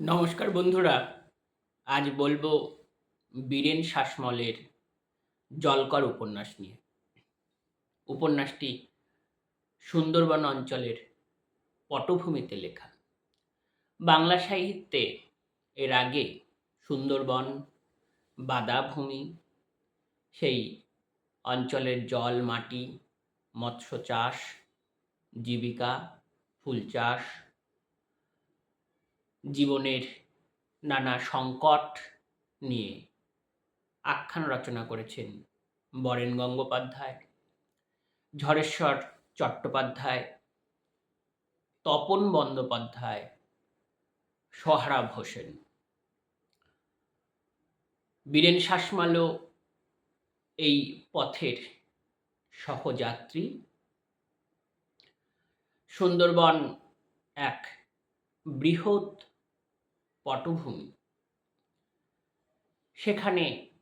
নমস্কার বন্ধুরা, আজ বলব বীরেন শাসমলের জলকর উপন্যাস নিয়ে। উপন্যাসটি সুন্দরবন অঞ্চলের পটভূমিতে লেখা। বাংলা সাহিত্যে এর আগে সুন্দরবন বাদাভূমি সেই অঞ্চলের জল, মাটি, মৎস্য চাষ, জীবিকা, ফুল চাষ জীবনের নানা সংকট নিয়ে আখ্যান রচনা করেছেন বরেন গঙ্গোপাধ্যায়, ঝড়েশ্বর চট্টোপাধ্যায়, তপন বন্দ্যোপাধ্যায়, সোহরাব হোসেন। বীরেন শাসমালও এই পথের সহযাত্রী। সুন্দরবন এক বৃহৎ পটভূমি। সেখানে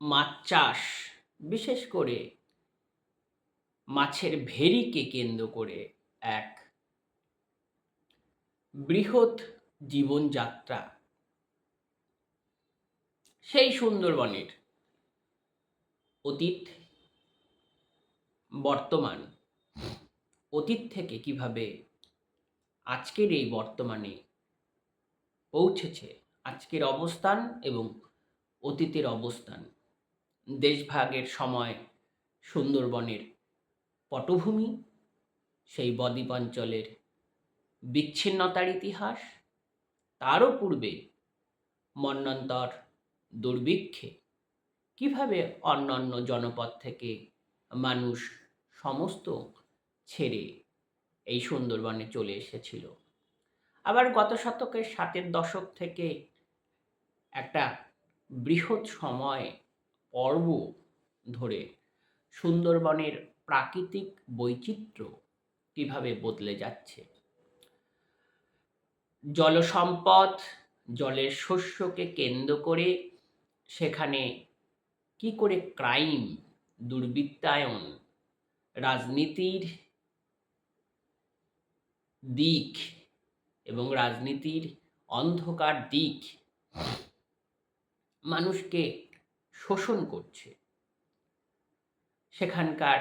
মাছ চাষ, বিশেষ করে মাছের ভেরিকে কেন্দ্র করে এক বৃহৎ জীবনযাত্রা। সেই সুন্দরবনের অতীত, বর্তমান অতীত থেকে কীভাবে আজকের এই বর্তমানে পৌঁছেছে আজকের অবস্থান এবং অতীতের অবস্থান। দেশভাগের সময় সুন্দরবনের পটভূমি, সেই বদ্বীপাঞ্চলের বিচ্ছিন্নতার ইতিহাস, তারও পূর্বে মন্বন্তর দুর্ভিক্ষে কীভাবে অন্যান্য জনপদ থেকে মানুষ সমস্ত ছেড়ে এই সুন্দরবনে চলে এসেছিল। আবার গত শতকের ষাটের দশক থেকে একটা বৃহৎ সময়, পর্ব ধরে সুন্দরবনের প্রাকৃতিক বৈচিত্র্য কীভাবে বদলে যাচ্ছে। জলসম্পদ, জলের শস্যকে কেন্দ্র করে সেখানে কি করে ক্রাইম, দুর্বৃত্তায়ন, রাজনীতির দিক এবং রাজনীতির অন্ধকার দিক মানুষকে শোষণ করছে। সেখানকার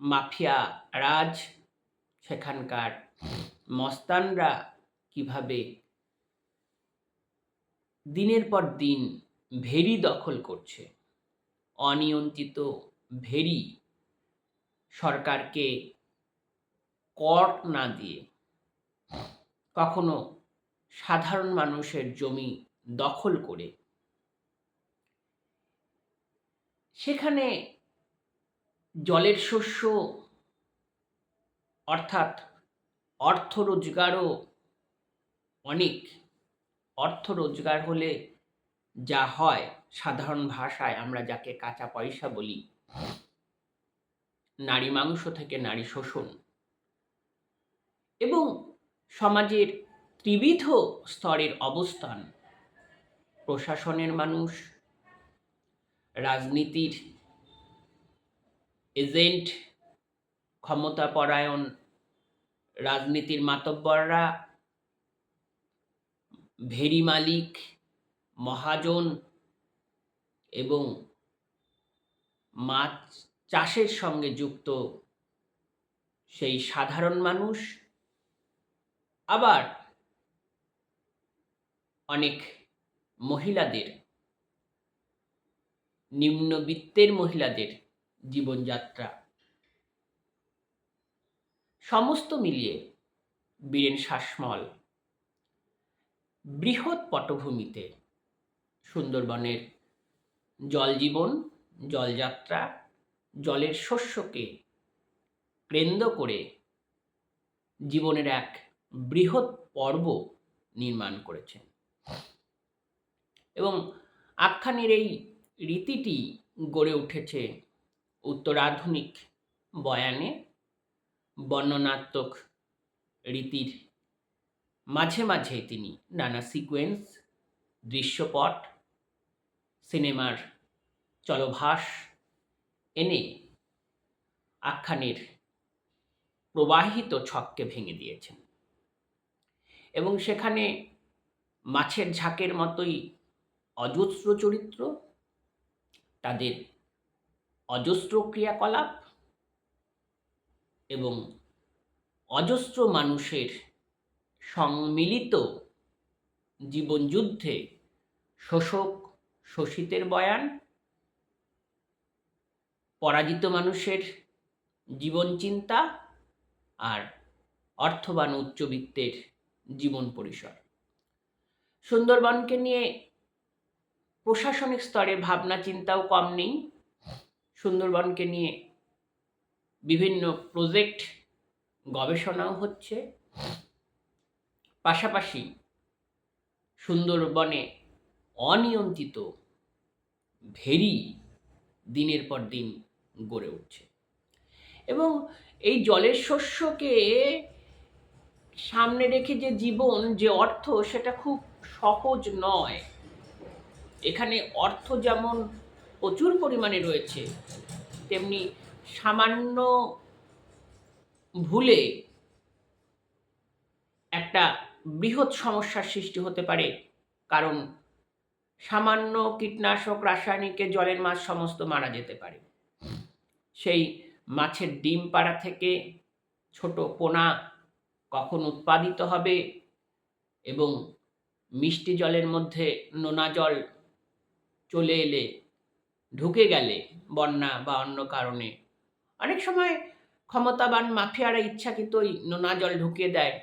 মাফিয়া রাজ, সেখানকার মস্তানরা কীভাবে দিনের পর দিন ভেরি দখল করছে। অনিয়ন্ত্রিত ভেরি সরকারকে কর না দিয়ে কখনো সাধারণ মানুষের জমি দখল করে। সেখানে জলের শস্য, অর্থাৎ অর্থ রোজগারও অনেক। অর্থ রোজগার হলে যা হয় সাধারণ ভাষায় আমরা যাকে কাঁচা পয়সা বলি, নারী মাংস থেকে নারী শোষণ। এবং সমাজের ত্রিবিধ স্তরের অবস্থান, প্রশাসনের মানুষ, রাজনীতির এজেন্ট, ক্ষমতাপরায়ণ রাজনীতির মাতব্বররা ভেরি মালিক, মহাজন এবং মাছ চাষের সঙ্গে যুক্ত সেই সাধারণ মানুষ আবার অনেক মহিলাদের, নিম্নবিত্তের মহিলাদের জীবনযাত্রা সমস্ত মিলিয়ে বীরেন শাসমল বৃহৎ পটভূমিতে সুন্দরবনের জলজীবন জলযাত্রা জলের শস্যকে কেন্দ্র করে জীবনের এক বৃহৎ পর্ব নির্মাণ করেছেন। এবং আখ্যানের এই রীতিটি গড়ে উঠেছে উত্তরাধুনিক বয়ানে বর্ণনাত্মক রীতির মাঝে মাঝে তিনি নানা সিকোয়েন্স, দৃশ্যপট, সিনেমার চলভাস এনে আখ্যানের প্রবাহিত ছককে ভেঙে দিয়েছেন। এবং সেখানে মাছের ঝাঁকের মতোই অজস্র চরিত্র, তাদের অজস্র ক্রিয়াকলাপ এবং অজস্র মানুষের সম্মিলিত জীবনযুদ্ধে শোষক শোষিতের বয়ান, পরাজিত মানুষের জীবন চিন্তা আর অর্থবান উচ্চবিত্তের জীবন পরিসর। সুন্দরবনকে নিয়ে প্রশাসনিক স্তরে ভাবনা, চিন্তাও কম নেই। সুন্দরবনকে নিয়ে বিভিন্ন প্রজেক্ট গবেষণাও হচ্ছে। পাশাপাশি সুন্দরবনে অনিয়ন্ত্রিত ভেরি দিনের পর দিন গড়ে উঠছে। এবং এই জলের শস্যকে সামনে রেখে যে জীবন, যে অর্থ, সেটা খুব সহজ নয়। এখানে অর্থ যেমন প্রচুর পরিমাণে রয়েছে, তেমনি সামান্য ভুলে একটা বৃহৎ সমস্যার সৃষ্টি হতে পারে। কারণ সামান্য কীটনাশক, রাসায়নিকে জলের মাছ সমস্ত মারা যেতে পারে। সেই মাছের ডিম পাড়া থেকে ছোট পোনা কখন উৎপাদিত হবে এবং মিষ্টি জলের মধ্যে নোনা জল চলে এলে ঢুকে গেলে বন্যা বা অন্য কারণে। অনেক সময় ক্ষমতাবান মাফিয়ারা ইচ্ছাকৃত ওই নোনা জল ঢুকিয়ে দেয়,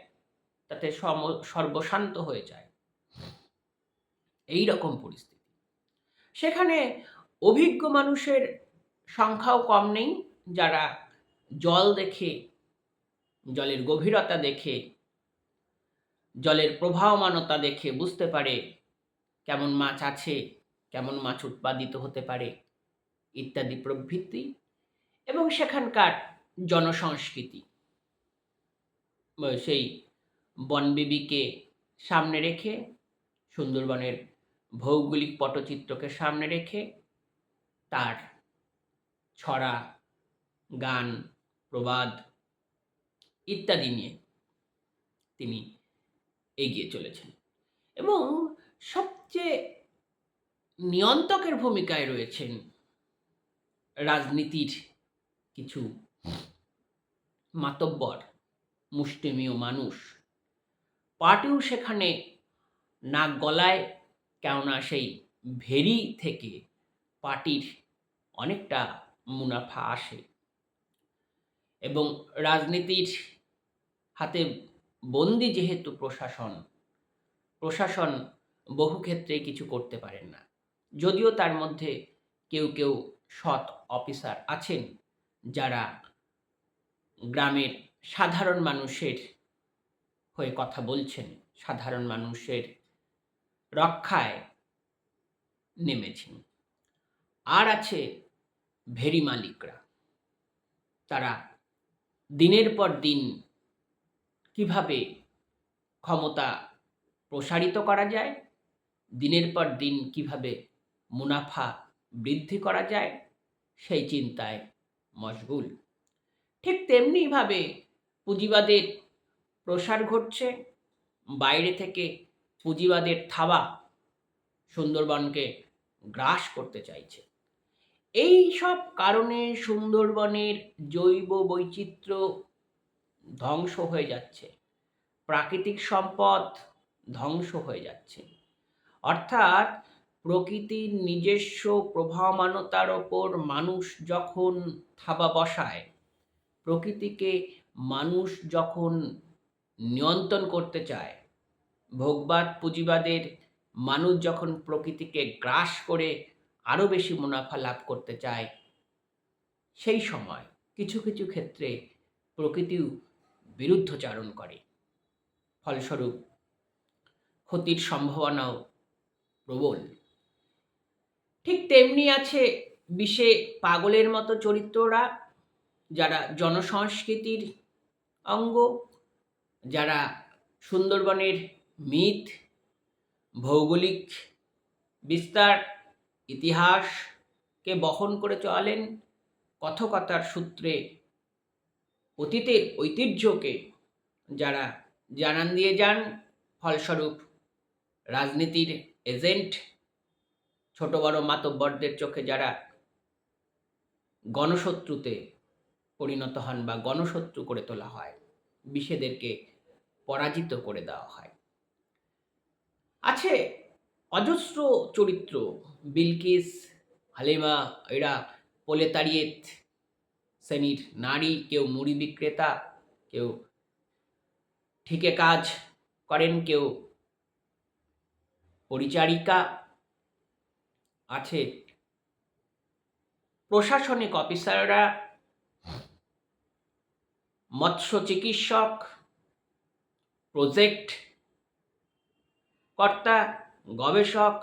তাতে সম, সর্বশান্ত হয়ে যায়। এই রকম পরিস্থিতি। সেখানে অভিজ্ঞ মানুষের সংখ্যাও কম নেই, যারা জল দেখে জলের গভীরতা দেখে, জলের প্রবাহমানতা দেখে বুঝতে পারে কেমন মাছ আছে, কেমন মাছ উৎপাদিত হতে পারে, ইত্যাদি প্রভৃতি এবং সেখানকার জনসংস্কৃতি। সেই বনবিবিকে সামনে রেখে, সুন্দরবনের ভৌগোলিক পটচিত্রকে সামনে রেখে তার ছড়া, গান, প্রবাদ ইত্যাদি নিয়ে তিনি এগিয়ে চলেছেন। এবং সবচেয়ে নিয়ন্ত্রকের ভূমিকায় রয়েছেন রাজনীতির কিছু মাতব্বর, মুষ্টিমেয় মানুষ। পার্টিও সেখানে নাক গলায়, কেননা সেই ভেরি থেকে পার্টির অনেকটা মুনাফা আসে। এবং রাজনীতির হাতে বন্দি যেহেতু প্রশাসন প্রশাসন বহু ক্ষেত্রে কিছু করতে পারেন না। যদিও তার মধ্যে কেউ কেউ সৎ অফিসার আছেন যারা গ্রামের সাধারণ মানুষের হয়ে কথা বলছেন, সাধারণ মানুষের রক্ষায় নেমেছেন। আর আছে ভেরি মালিকরা। তারা দিনের পর দিন কীভাবে ক্ষমতা প্রসারিত করা যায়? দিনের পর দিন কীভাবে মুনাফা বৃদ্ধি করা যায়? সেই চিন্তায় মশগুল। ঠিক তেমনিভাবে পুঁজিবাদের প্রসার ঘটছে। বাইরে থেকে পুঁজিবাদের থাবা সুন্দরবনকে গ্রাস করতে চাইছে। এই সব কারণে সুন্দরবনের জৈব বৈচিত্র্য ধ্বংস হয়ে যাচ্ছে। প্রাকৃতিক সম্পদ ধ্বংস হয়ে যাচ্ছে। অর্থাৎ প্রকৃতির নিজস্ব প্রভাবমানতার ওপর মানুষ যখন থাবা বসায়, প্রকৃতিকে মানুষ যখন নিয়ন্ত্রণ করতে চায়, ভোগবাদ, পুঁজিবাদের মানুষ যখন প্রকৃতিকে গ্রাস করে আরও বেশি মুনাফা লাভ করতে চায়, সেই সময় কিছু কিছু ক্ষেত্রে প্রকৃতিও বিরুদ্ধচারণ করে। ফলস্বরূপ, ক্ষতির সম্ভাবনাও প্রবল। ঠিক তেমনি আছে বিষে পাগলের মতো চরিত্ররা, যারা জনসংস্কৃতির অঙ্গ, যারা সুন্দরবনের মিথ, ভৌগোলিক বিস্তার, ইতিহাসকে বহন করে চলেন, কথকতার সূত্রে অতীতের ঐতিহ্যকে যারা জানান দিয়ে যান, ফলস্বরূপ রাজনীতির এজেন্ট, ছোট বড় মাতব্বরদের চোখে যারা গণশত্রুতে পরিণত হন বা গণশত্রু করে তোলা হয়, বিষেদেরকে পরাজিত করে দেওয়া হয়। আছে অজস্র চরিত্র, বিলকিস, হালিমা, এরা পোলেতারিয়েত শ্রেণির নারী, কেউ মুড়ি বিক্রেতা, কেউ ঠিকে কাজ করেন, কেউ পরিচারিকা আছে। প্রশাসনিক অফিসাররা, মৎস্য চিকিৎসক, প্রজেক্ট কর্তা, গবেষক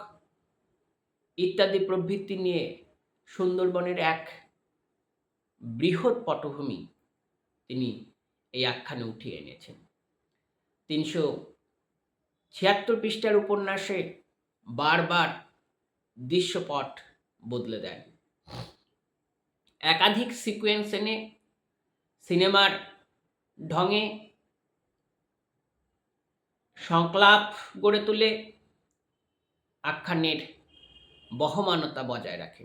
ইত্যাদি প্রভৃতি নিয়ে সুন্দরবনের এক বৃহৎ পটভূমি তিনি এই আখ্যানে উঠিয়ে এনেছেন। তিনশো ছিয়াত্তর পৃষ্ঠার উপন্যাসে বারবার দৃশ্যপট বদলে দেন। একাধিক সিকোয়েন্স এনে সিনেমার ঢঙে সংলাপ গড়ে তুলে আখ্যানের বহমানতা বজায় রাখে।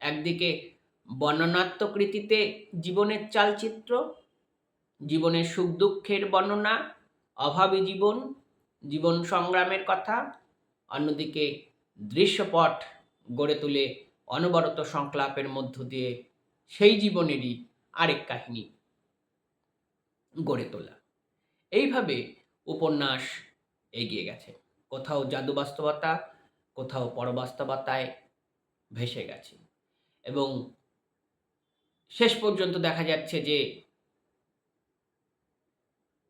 একদিকে বর্ণনাত্মক জীবনের চালচিত্র, জীবনের সুখ দুঃখের বর্ণনা, অভাবী জীবন জীবন সংগ্রামের কথা, অন্যদিকে দৃশ্যপট গড়ে তুলে অনবরত সংলাপের মধ্য দিয়ে সেই জীবনেরই আরেক কাহিনী গড়ে তোলা। এইভাবে উপন্যাস এগিয়ে গেছে। কোথাও জাদু বাস্তবতা, কোথাও পরবাস্তবতায় ভেসে গেছে। এবং শেষ পর্যন্ত দেখা যাচ্ছে যে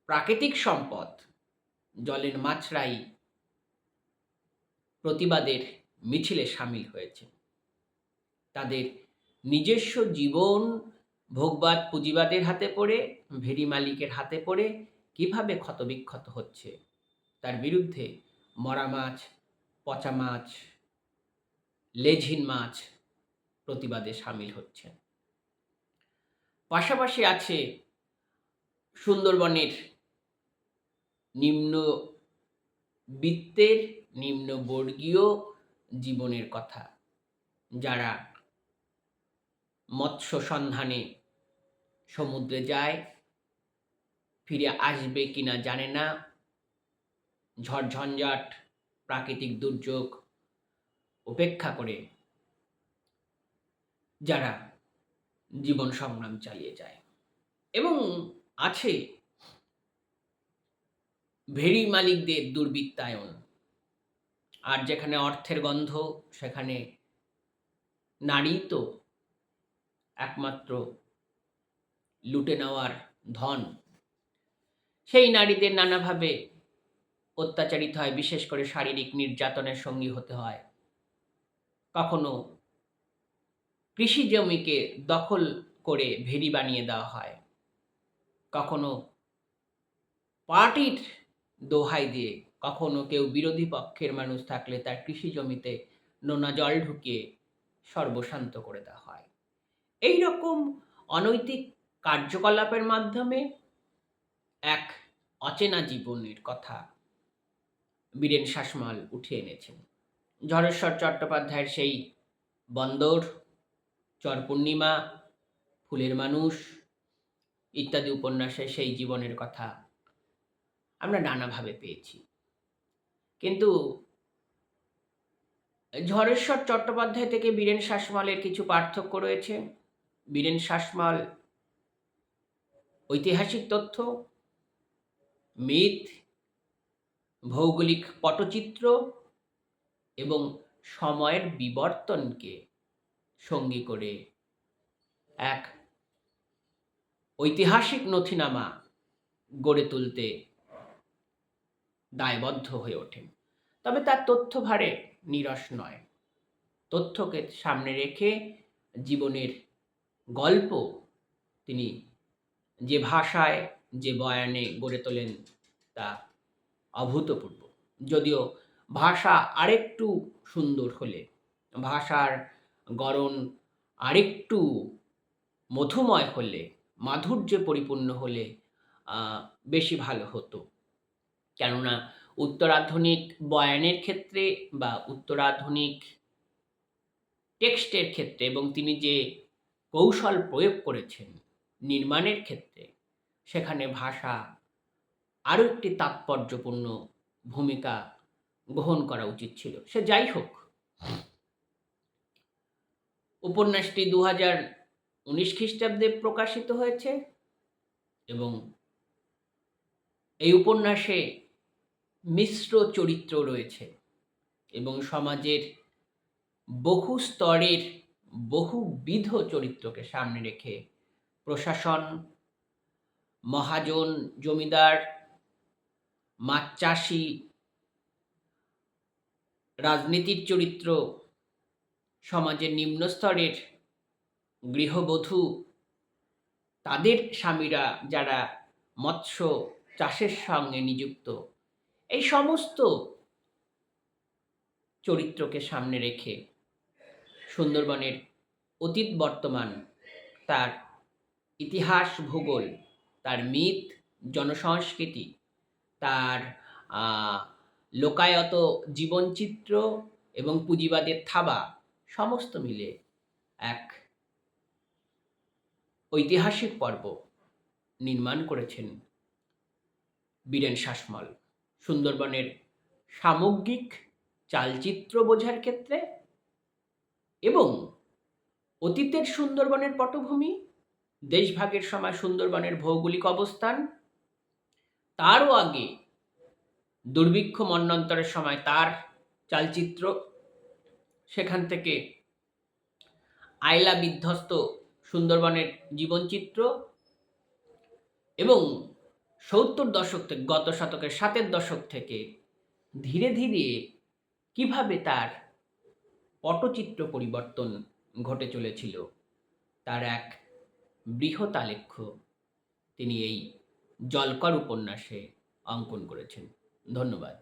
প্রাকৃতিক সম্পদ, জলের মাছরাই প্রতিবাদের মিছিলে সামিল হয়েছে। তাদের নিজস্ব জীবন ভোগবাদ পুঁজিবাদের হাতে পড়ে ভেরি মালিকের হাতে পড়ে, কীভাবে ক্ষতবিক্ষত হচ্ছে? তার বিরুদ্ধে মরা মাছ, পচা মাছ, লেঝিন মাছ প্রতিবাদে সামিল হচ্ছে পাশাপাশি আছে সুন্দরবনের নিম্ন বৃত্তের নিম্নবর্গীয় জীবনের কথা, যারা মৎস্য সন্ধানে সমুদ্রে যায়, ফিরে আসবে কিনা জানে না, ঝড়ঝঞ্ঝাট, প্রাকৃতিক দুর্যোগ উপেক্ষা করে যারা জীবন সংগ্রাম চালিয়ে যায়। এবং আছে ভেরি মালিকদের দুর্বৃত্তায়ন। আর যেখানে অর্থের গন্ধ, সেখানে নারী তো একমাত্র লুটে নেওয়ার ধন। সেই নারীদের নানাভাবে অত্যাচারিত হয়, বিশেষ করে শারীরিক নির্যাতনের সঙ্গী হতে হয়। কখনো কৃষি জমিকে দখল করে ভেরি বানিয়ে দেওয়া হয়। কখনো পার্টির দোহাই দিয়ে, কখনো কেউ বিরোধী পক্ষের মানুষ থাকলে তার কৃষি জমিতে নোনা জল ঢুকিয়ে সর্বশান্ত করে দেওয়া হয়। এই রকম অনৈতিক কার্যকলাপের মাধ্যমে এক অচেনা জীবনের কথা বীরেন শাসমাল উঠে এনেছেন। ঝড়েশ্বর চট্টোপাধ্যায়ের সেই বন্দর চর পূর্ণিমা ফুলের মানুষ ইত্যাদি উপন্যাসে সেই জীবনের কথা আমরা নানাভাবে পেয়েছি। কিন্তু ঝড়েশ্বর চট্টোপাধ্যায় থেকে বীরেন শাসমালের কিছু পার্থক্য রয়েছে। বীরেন শাসমাল ঐতিহাসিক তথ্য, মিথ, ভৌগোলিক পটচিত্র এবং সময়ের বিবর্তনকে সঙ্গী করে। এক, ঐতিহাসিক নথিনামা গড়ে তুলতে দায়বদ্ধ হয়ে ওঠেন। তবে তার তথ্যভারে নিরস নয়। তথ্যকে সামনে রেখে জীবনের গল্প তিনি যে ভাষায়, যে বয়ানে গড়ে তোলেন তা অভূতপূর্ব। যদিও ভাষা আরেকটু সুন্দর হলে, ভাষার গড়ন আরেকটু মধুময় হলে, মাধুর্যে পরিপূর্ণ হলে বেশি ভালো হতো। কেননা উত্তরাধুনিক বয়ানের ক্ষেত্রে বা উত্তরাধুনিক টেক্সটের ক্ষেত্রে এবং তিনি যে কৌশল প্রয়োগ করেছেন নির্মাণের ক্ষেত্রে, সেখানে ভাষা আরও একটি তাৎপর্যপূর্ণ ভূমিকা গ্রহণ করা উচিত ছিল। সে যাই হোক উপন্যাসটি দু হাজার উনিশ খ্রিস্টাব্দে প্রকাশিত হয়েছে এবং এই উপন্যাসে মিশ্র চরিত্র রয়েছে এবং সমাজের বহু স্তরের বহুবিধ চরিত্রকে সামনে রেখে প্রশাসন, মহাজন, জমিদার, মাছ চাষি, রাজনীতির চরিত্র সমাজের নিম্ন স্তরের গৃহবধূ। তাদের স্বামীরা যারা মৎস্য চাষের সঙ্গে নিযুক্ত, এই সমস্ত চরিত্রকে সামনে রেখে সুন্দরবনের অতীত বর্তমান, তার ইতিহাস, ভূগোল, তার মিথ, জনসংস্কৃতি, তার লোকায়ত জীবনচিত্র এবং পুঁজিবাদের থাবা সমস্ত মিলে এক ঐতিহাসিক পর্ব নির্মাণ করেছেন বীরেন শাসমল। সুন্দরবনের সামগ্রিক চালচিত্র বোঝার ক্ষেত্রে এবং অতীতের সুন্দরবনের পটভূমি, দেশভাগের সময় সুন্দরবনের ভৌগোলিক অবস্থান, তারও আগে দুর্ভিক্ষ মন্বন্তরের সময় তার চালচিত্র সেখান থেকে আয়লা বিধ্বস্ত সুন্দরবনের জীবনচিত্র এবং সত্তর দশক থেকে, গত শতকের সাতের দশক থেকে ধীরে ধীরে কীভাবে তার পটচিত্র পরিবর্তন ঘটে চলেছিল, তার এক বৃহৎ আলেখ্য তিনি এই জলকর উপন্যাসে অঙ্কন করেছেন। ধন্যবাদ।